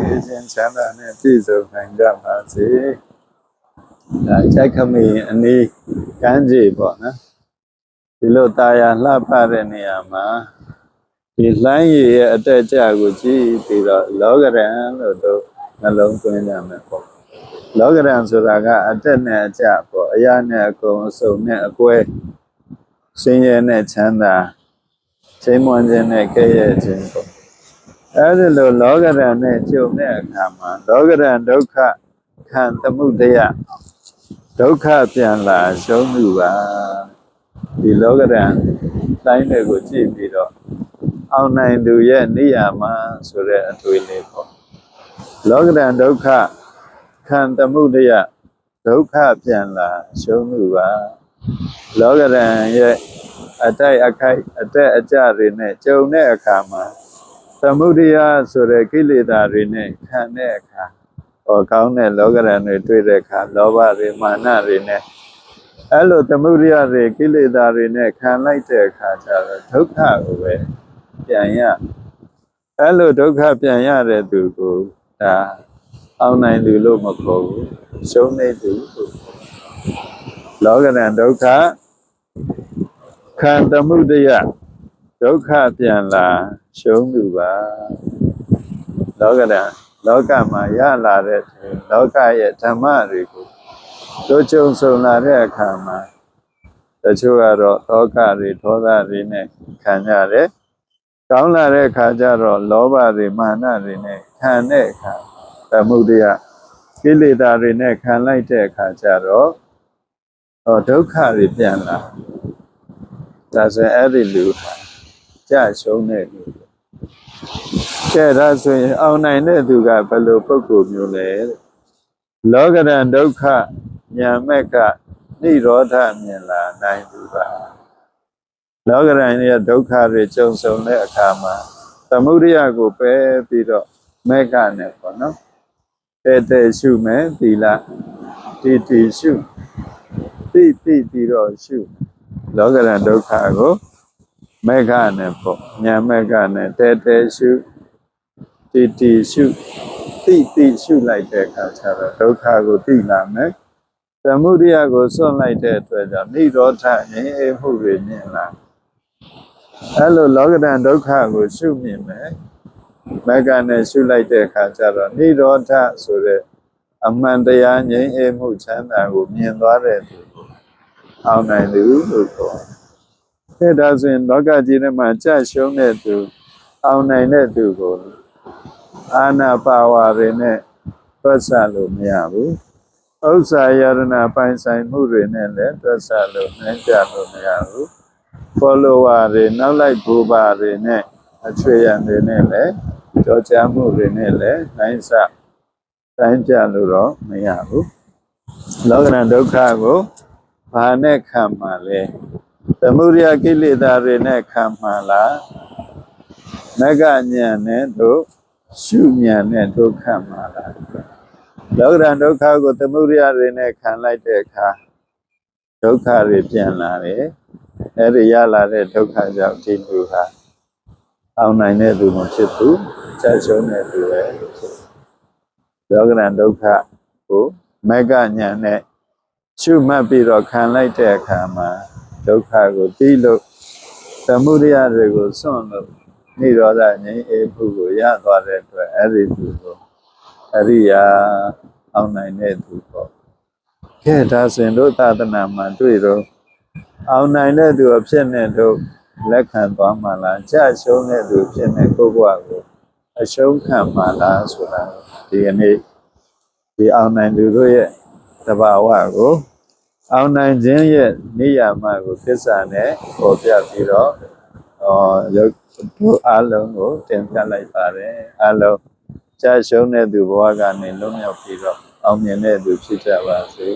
အေးခြင်းချမ်းသာနဲ့ပြည့်စုံနိုင်ကြပါစေဒါချက်ခမီအနီးကမ်းခြေပေါ့နော်ဒီလိုตาရလှပတဲ့နေရာမှာဒီလှမ်းရည်ရဲ့အတက်အကျကိုကြည့်ပြီးတော့လောကရန်လို့တို့နှလုံးသွင်းကြမယ်ပေါ့လောကရန်ဆိုတာကအတက်နဲ့အကျပေါ့အရာနဲ့အကုန်အစုံနဲ့အကွဲဆင်းရဲနဲ့ချမ်းသာချိန်မွန်ခြင်းနဲ့ကဲ့ရဲ့ခြင်းပေါ့ အဲဒီလိုလောကရန်နဲ့ကြုံတဲ့အခါမှာလောကရန်ဒုက္ခခံသမှုတရားဒုက္ခပြန်လာရှုံးမှုပါဒီလောကရန်တိုင်းတွေကိုကြည့်ပြီးတော့အောင်နိုင်သူရဲ့နေရာမှာဆိုတဲ့အတွေ့အလေးပေါ့လောကရန်ဒုက္ခခံသမှုတရားဒုက္ခပြန်လာရှုံးမှုပါလောကရန်ရဲ့အတိုက်အခိုက်အတက်အကျတွေနဲ့ကြုံတဲ့အခါမှာ သမုဒိယဆိုတဲ့ကိလေသာတွေနဲ့ခံတဲ့အခါဟောကောင်းတဲ့လောကရန်တွေတွေ့တဲ့အခါလောဘတွေမာနတွေနဲ့အဲ့လိုသမုဒိယတွေကိလေသာတွေနဲ့ခံလိုက်တဲ့အခါကျတော့ဒုက္ခကိုပဲပြန်ရအဲ့လိုဒုက္ခပြန်ရတဲ့သူကိုဒါအောင်နိုင်သူလို့မခေါ်ဘူးရှုံးနေသူလို့လောကရန်ဒုက္ခခံသမုဒိယ ဒုက္ခပြန်လာရှုံးသူပါလောကရန်လောကမှာရလာတဲ့လောကရဲ့ဓမ္မတွေကိုတို့ကြုံဆုံလာတဲ့အခါမှာတချို့ကတော့လောကတွေဒေါသတွေနဲ့ခံရတယ်ကောင်းလာတဲ့အခါကျတော့လောဘတွေမာနတွေနဲ့ခံတဲ့အခါသမုဒယကိလေသာတွေနဲ့ခံလိုက်တဲ့အခါကျတော့ဟောဒုက္ခတွေပြန်လာဒါဆိုရင်အဲ့ဒီလူဟာ ကြရှုံးတဲ့လူကဲဒါဆိုရင်အောင်နိုင်တဲ့သူကဘယ်လိုပုဂ္ဂိုလ်မျိုးလဲတဲ့လောကရန်ဒုက္ခညာမက်ကនិရောဓမြင်လာနိုင်သူပါလောကရန်ရဲ့ဒုက္ခတွေကြုံဆုံတဲ့အခါမှာသမုဒိယကိုပယ်ပြီးတော့မက်ကနဲ့ပေါ့နော်တဲ့တဲ့ရှုမယ်သီလတီတီရှုတိတိပြီးတော့ရှုလောကရန်ဒုက္ခကို မေဃနဲ့ပေါ့ညာမေဃနဲ့တဲတဲရှုတီတီရှုတိတိရှုလိုက်တဲ့အခါကျတော့ဒုက္ခကိုသိလာမယ်သမုဒိယကိုစွန့်လိုက်တဲ့အတွက်ကြောင့်និရောဓငြိမ်းအေးမှုတွေမြင်လာအဲ့လိုလောကဒဏ်ဒုက္ခကိုရှုမြင်မယ်မေဃနဲ့ရှုလိုက်တဲ့အခါကျတော့និရောဓဆိုတဲ့အမှန်တရားငြိမ်းအေးမှုချမ်းသာကိုမြင်သွားတဲ့သူကိုအောင်နိုင်သူလို့ခေါ်တယ် အဲဒါဆိုရင်လောကကြီးထဲမှာကြရှုံးတဲ့သူ အောင်နိုင်တဲ့သူကိုအာနာပါဝါတွေနဲ့တွက်ဆလို့မရဘူးဥစ္စာယရဏပိုင်ဆိုင်မှုတွေနဲ့လည်းတွက်ဆလို့နိုင်ကြလို့မရဘူး follower တွေနောက်လိုက်ဘူပါတွေနဲ့အချွေရံတွေနဲ့လည်းကြောကြားမှုတွေနဲ့လည်းနိုင်စတိုင်းကြလို့တော့မရဘူးလောကရန်ဒုက္ခကိုဘာနဲ့ခံမှာလဲ သမုဒယကိလေသာတွေနဲ့ခံမှလားမကညာနဲ့တို့ရှုညာနဲ့တို့ခံမှလားလောကရန်ဒုက္ခကိုသမုဒယတွေနဲ့ခံလိုက်တဲ့အခါဒုက္ခတွေပြန်လာတယ်အဲ့ဒီရလာတဲ့ဒုက္ခကြောင့်ဒီလူဟာအောင်နိုင်တဲ့သူမဖြစ်ဘူးချက်ရှုံးတဲ့သူပဲဖြစ်လောကရန်ဒုက္ခကိုမကညာနဲ့ရှုမှတ်ပြီးတော့ခံလိုက်တဲ့အခါမှာ ဒုက္ခကိုသိလို့သမုဒယတွေကိုစွန့်လို့နိရောဓငြိမ်းအေးမှုကိုရသွားတဲ့အတွက်အဲ့ဒီသူကိုအရိယာအောင်နိုင်တဲ့သူပေါ့ကဲဒါဆိုရင်တို့သာသနာမှာတွေ့တော့အောင်နိုင်တဲ့သူအဖြစ်နဲ့တို့လက်ခံသွားမှလားကြာရှုံးတဲ့သူဖြစ်နေကိုယ့်ဘဝကိုအရှုံးခံမှလားဆိုတာဒီကနေ့ဒီအောင်နိုင်သူတို့ရဲ့တဘာဝကို အောင်နိုင်ခြင်းရဲ့နေရာမှာကိုသစ္စာနဲ့ပေါ်ပြပြီးတော့ဟောရုပ်တို့အလုံးကိုတင်ပြလိုက်ပါတယ်အလုံးကြာရှုံးတဲ့သူဘဝကနေလွတ်မြောက်ပြီးတော့အောင်မြင်တဲ့သူဖြစ်ကြပါစေ